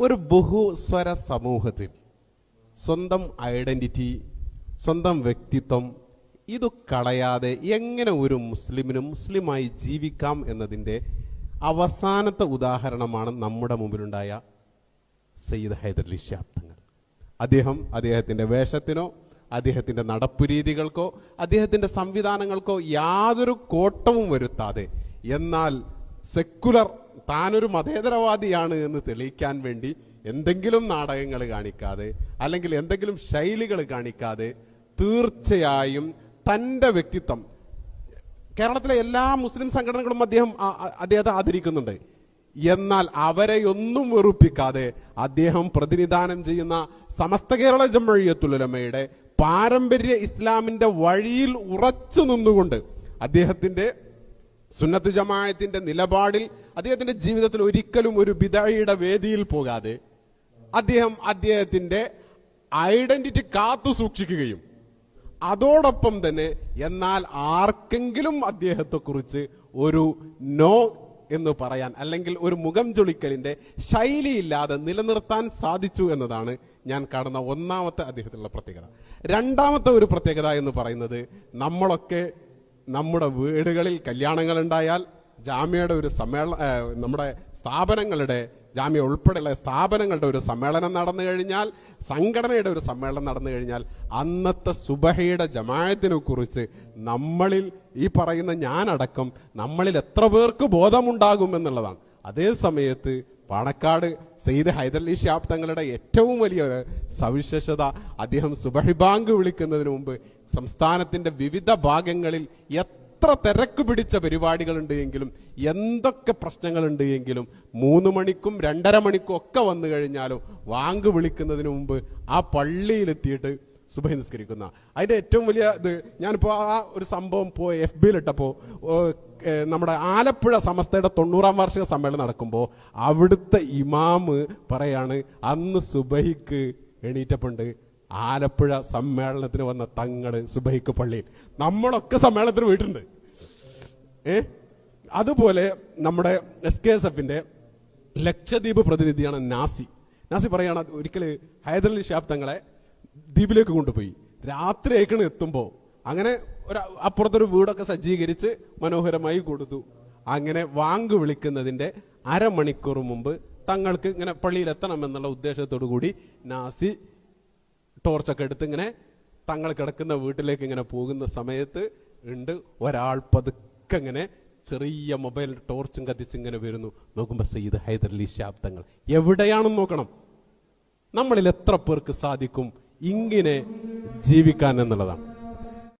ഒരു ബഹുസ്വര സമൂഹത്തിൽ സ്വന്തം ഐഡന്റിറ്റി സ്വന്തം വ്യക്തിത്വം ഇത് കളയാതെ എങ്ങനെ ഒരു മുസ്ലിമിന് മുസ്ലിമായി ജീവിക്കാം എന്നതിന്റെ അവസാനത്തെ ഉദാഹരണമാണ് നമ്മുടെ മുമ്പിലുണ്ടായ സയ്യിദ് ഹൈദരലി ശാബ്ദങ്ങൾ അദ്ദേഹം അദ്ദേഹത്തിന്റെ വേഷത്തിനോ അദ്ദേഹത്തിന്റെ നടപ്പു രീതികൾക്കോ അദ്ദേഹത്തിന്റെ സംവിധാനങ്ങൾക്കോ യാതൊരു കോട്ടവും വരുത്താതെ എന്നാൽ സെക്കുലർ താനൊരു മതേതരവാദിയാണ് എന്ന് തെളിയിക്കാൻ വേണ്ടി എന്തെങ്കിലും നാടകങ്ങൾ കാണിക്കാതെ അല്ലെങ്കിൽ എന്തെങ്കിലും ശൈലികൾ കാണിക്കാതെ തീർച്ചയായും തന്റെ വ്യക്തിത്വം കേരളത്തിലെ എല്ലാ മുസ്ലിം സംഘടനകളും അദ്ദേഹം അദ്ദേഹത്തെ ആദരിക്കുന്നുണ്ട്. എന്നാൽ അവരെയൊന്നും വെറുപ്പിക്കാതെ അദ്ദേഹം പ്രതിനിധാനം ചെയ്യുന്ന സമസ്ത കേരള ജമ്മഴിയത്തുലമയുടെ പാരമ്പര്യ ഇസ്ലാമിന്റെ വഴിയിൽ ഉറച്ചു നിന്നുകൊണ്ട് അദ്ദേഹത്തിന്റെ സുന്നത്ത് ജമാഅത്തിന്റെ നിലപാടിൽ അദ്ദേഹത്തിന്റെ ജീവിതത്തിൽ ഒരിക്കലും ഒരു ബിദായിയുടെ വേദിയിൽ പോകാതെ അദ്ദേഹം അദ്ദേഹത്തിന്റെ ഐഡന്റിറ്റി കാത്തു സൂക്ഷിക്കുകയും അതോടൊപ്പം തന്നെ എന്നാൽ ആർക്കെങ്കിലും അദ്ദേഹത്തെക്കുറിച്ച് ഒരു നോ എന്ന് പറയാൻ അല്ലെങ്കിൽ ഒരു മുഖം ചൊളിക്കലിന്റെ ശൈലിയില്ലാതെ നിലനിർത്താൻ സാധിച്ചു എന്നതാണ് ഞാൻ കാണുന്ന ഒന്നാമത്തെ അദ്ദേഹത്തിലുള്ള പ്രത്യേകത. രണ്ടാമത്തെ ഒരു പ്രത്യേകത എന്ന് പറയുന്നത് നമ്മളൊക്കെ നമ്മുടെ വീടുകളിൽ കല്യാണങ്ങൾ ഉണ്ടായാൽ ജാമ്യയുടെ ഒരു സമ്മേളന നമ്മുടെ സ്ഥാപനങ്ങളുടെ ജാമ്യ ഉൾപ്പെടെയുള്ള സ്ഥാപനങ്ങളുടെ ഒരു സമ്മേളനം നടന്നു കഴിഞ്ഞാൽ സംഘടനയുടെ ഒരു സമ്മേളനം നടന്നു കഴിഞ്ഞാൽ അന്നത്തെ സുബഹയുടെ ജമായത്തിനെ കുറിച്ച് നമ്മളിൽ ഈ പറയുന്ന ഞാനടക്കം നമ്മളിൽ എത്ര പേർക്ക് ബോധമുണ്ടാകും എന്നുള്ളതാണ് അതേ സമയത്ത് പാണക്കാട് സെയ്ദ് ഹൈദർലി ഷാബ് തങ്ങളുടെ ഏറ്റവും വലിയ ഒരു സവിശേഷത അദ്ദേഹം സുബഹിബാങ്ക് വിളിക്കുന്നതിന് മുമ്പ് സംസ്ഥാനത്തിന്റെ വിവിധ ഭാഗങ്ങളിൽ എത്ര തിരക്ക് പിടിച്ച പരിപാടികളുണ്ട് എങ്കിലും എന്തൊക്കെ പ്രശ്നങ്ങളുണ്ട് എങ്കിലും മൂന്ന് മണിക്കും രണ്ടര മണിക്കും ഒക്കെ വന്നു കഴിഞ്ഞാലും വാങ്ക് വിളിക്കുന്നതിന് മുമ്പ് ആ പള്ളിയിലെത്തിയിട്ട് സുബഹി നിസ്കരിക്കുന്ന. അതിന്റെ ഏറ്റവും വലിയ ഇത് ഞാനിപ്പോൾ ആ ഒരു സംഭവം പോയി എഫ് ബിയിലിട്ടപ്പോൾ നമ്മുടെ ആലപ്പുഴ സമസ്തയുടെ തൊണ്ണൂറാം വാർഷിക സമ്മേളനം നടക്കുമ്പോൾ അവിടുത്തെ ഇമാമ് പറയാണ് അന്ന് സുബഹിക്ക് എണീറ്റപ്പുണ്ട്. ആലപ്പുഴ സമ്മേളനത്തിന് വന്ന തങ്ങൾ സുബഹിക്ക് പള്ളിയിൽ. നമ്മളൊക്കെ സമ്മേളനത്തിന് പോയിട്ടുണ്ട്. ഏ? അതുപോലെ നമ്മുടെ എസ് കെ എസ് എഫിന്റെ ലക്ഷദ്വീപ് പ്രതിനിധിയാണ് നാസി. നാസി പറയാണ് ഒരിക്കൽ ഹൈദരലി ഷാബ് തങ്ങളെ ദ്വീപിലേക്ക് കൊണ്ടുപോയി. രാത്രി അയക്കണ് എത്തുമ്പോൾ അങ്ങനെ ഒരു അപ്പുറത്തൊരു വീടൊക്കെ സജ്ജീകരിച്ച് മനോഹരമായി കൊടുത്തു. അങ്ങനെ വാങ്ക് വിളിക്കുന്നതിന്റെ അരമണിക്കൂർ മുമ്പ് തങ്ങൾക്ക് ഇങ്ങനെ പള്ളിയിൽ എത്തണം എന്നുള്ള ഉദ്ദേശത്തോടു കൂടി നാസി ടോർച്ചൊക്കെ എടുത്ത് ഇങ്ങനെ തങ്ങൾ കിടക്കുന്ന വീട്ടിലേക്ക് ഇങ്ങനെ പോകുന്ന സമയത്ത് ഉണ്ട് ഒരാൾ പതുക്കെ ഇങ്ങനെ ചെറിയ മൊബൈൽ ടോർച്ചും കത്തിച്ച് ഇങ്ങനെ വരുന്നു. നോക്കുമ്പോൾ സയ്യിദ് ഹൈദരലി അലി ശാബ്ദങ്ങൾ. എവിടെയാണെന്ന് നോക്കണം. നമ്മളിൽ എത്ര പേർക്ക് സാധിക്കും? ഇങ്ങനെ ജീവിക്കാൻ എന്നുള്ളതാണ്.